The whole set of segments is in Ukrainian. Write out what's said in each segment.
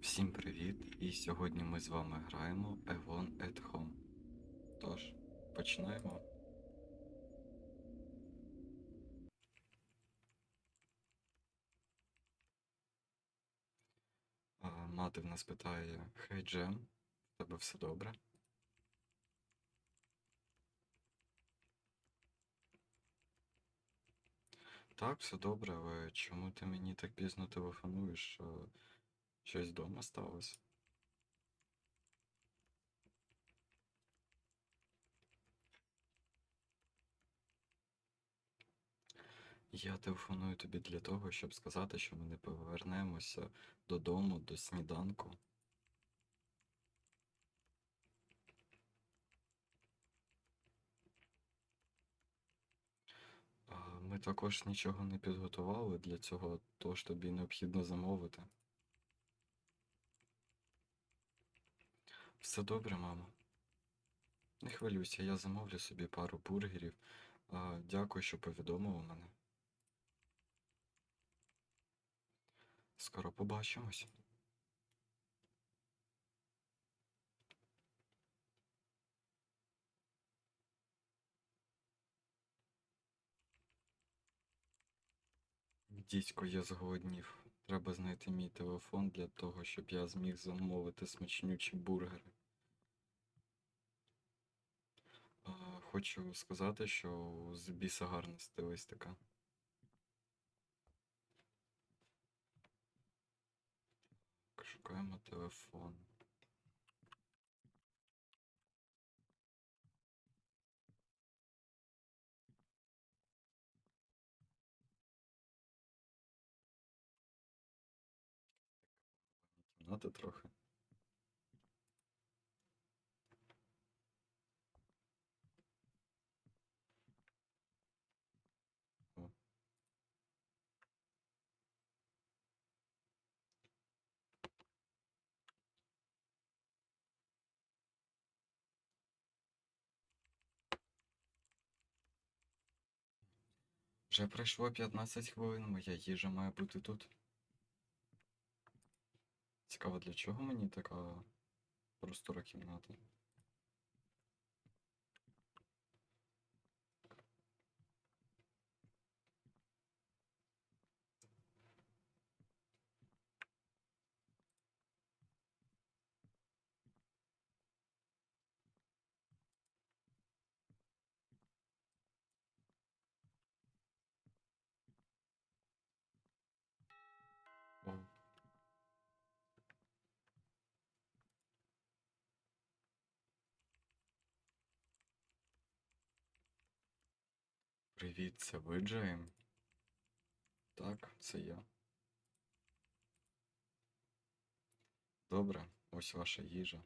Всім привіт! І сьогодні ми з вами граємо Evon at Home. Тож, починаємо. Мати в нас питає: Хей Джем, в тебе все добре? Так, все добре, але чому ти мені так пізно телефонуєш? Щось вдома сталося? Я телефоную тобі для того, щоб сказати, що ми не повернемося додому до сніданку. А, Ми також нічого не підготували для цього, тож тобі необхідно замовити. Все добре, мамо. Не хвилюйся, я замовлю собі пару бургерів. Дякую, що повідомила мене. Скоро побачимось. Дідько, я зголоднів. Треба знайти мій телефон для того, щоб я зміг замовити смачнючі бургери. Хочу сказати, що з біса гарна стилистика. Шукаємо телефон. Кімната трохи. Вже пройшло 15 хвилин, моя їжа має бути тут. Цікаво, для чого мені така простора кімната? О. Привіт, це ви, Джейм? Так, це я. Добре, ось ваша їжа.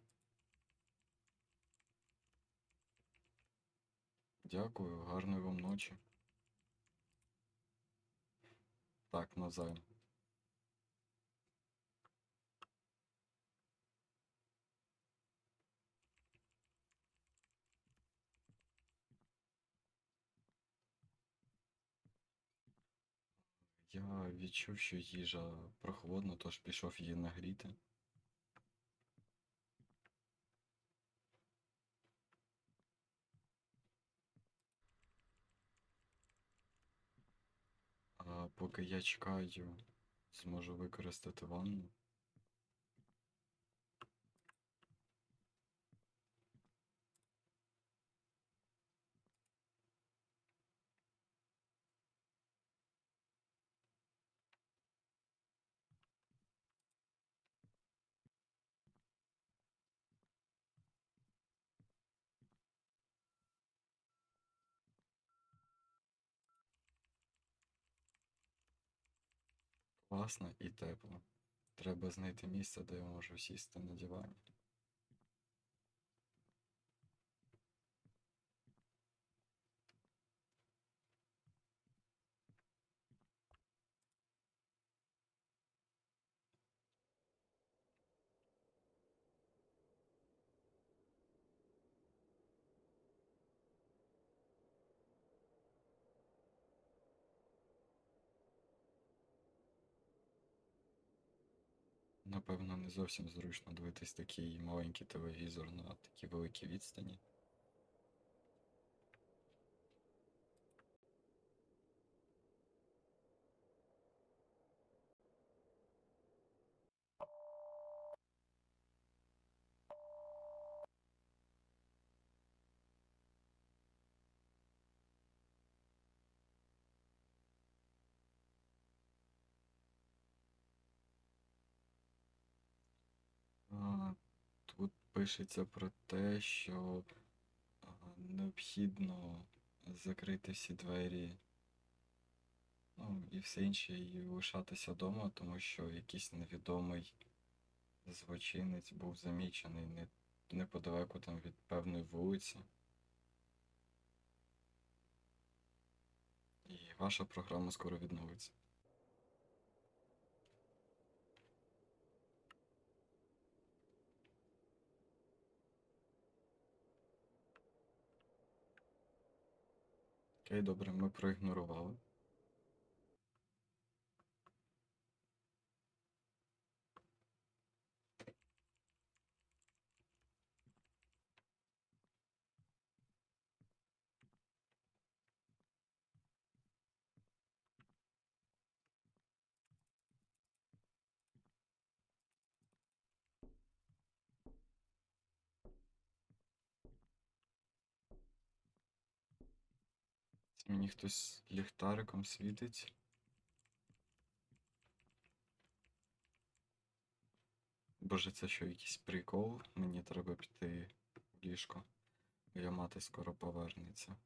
Дякую, гарної вам ночі. Так, навзаєм. Я відчув, що їжа прохолодна, тож пішов її нагріти. А поки я чекаю, зможу використати ванну. Класно і тепло. Треба знайти місце, де я можу сісти на дивані. Напевно, не зовсім зручно дивитись такий маленький телевізор на такій великій відстані. А, Тут пишеться про те, що необхідно закрити всі двері, ну і все інше, і лишатися вдома, тому що якийсь невідомий злочинець був замічений не, неподалеку там від певної вулиці. І ваша програма скоро відновиться. Окей, добре, ми проігнорували. Мені хтось ліхтариком світить. Боже, це що, якийсь прикол? Мені треба піти в ліжко. Моя мати скоро повернеться.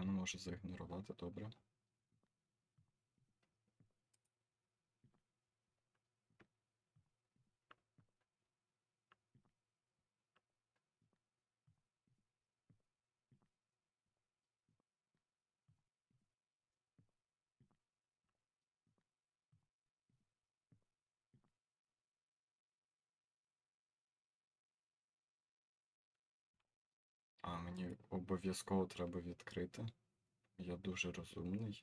Я не можу заігнорувати, добре. А мені обов'язково треба відкрити. Я дуже розумний.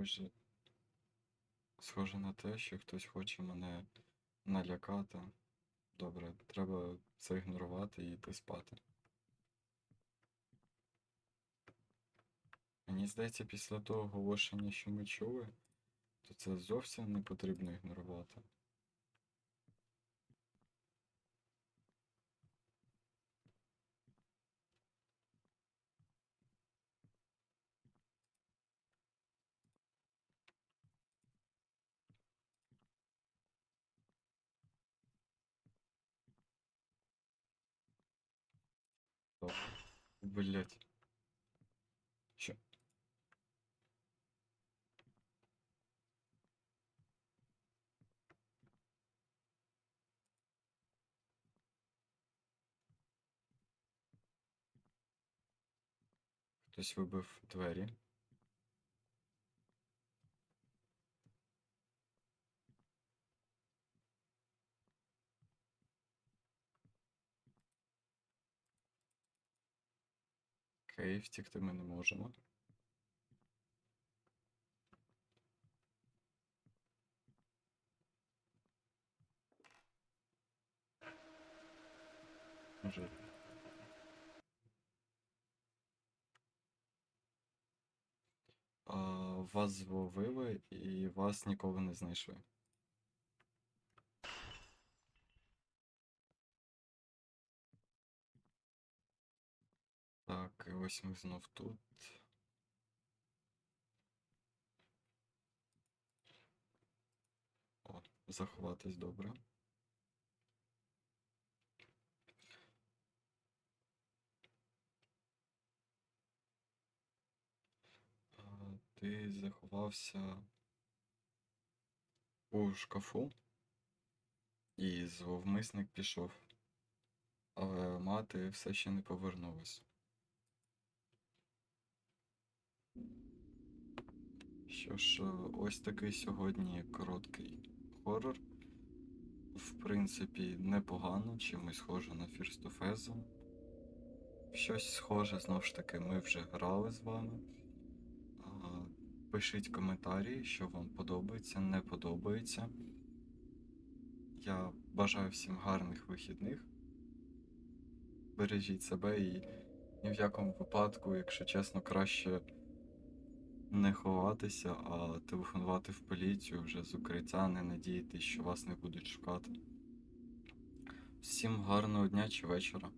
Схоже, схоже на те, що хтось хоче мене налякати. Добре, треба це ігнорувати і йти спати. Мені здається, після того оголошення, що ми чули, то це зовсім не потрібно ігнорувати. Блять. Що? Хтось вибив двері. Окей, втікти ми не можемо. Може. А, вас зловили і вас ніколи не знайшли. Так, і ось ми знов тут. О, заховатись добре. Ти заховався у шкафу, і зловмисник пішов. Але мати все ще не повернулась. Що ж, е, ось такий сьогодні короткий хорор. В принципі, непогано, чимось схоже на First of Ezio. Щось схоже, знову ж таки, ми вже грали з вами. Пишіть коментарі, що вам подобається, не подобається. Я бажаю всім гарних вихідних. Бережіть себе і ні в якому випадку, якщо чесно, краще не ховатися, а телефонувати в поліцію вже з укриття, не надіятися, що вас не будуть шукати. Всім гарного дня чи вечора.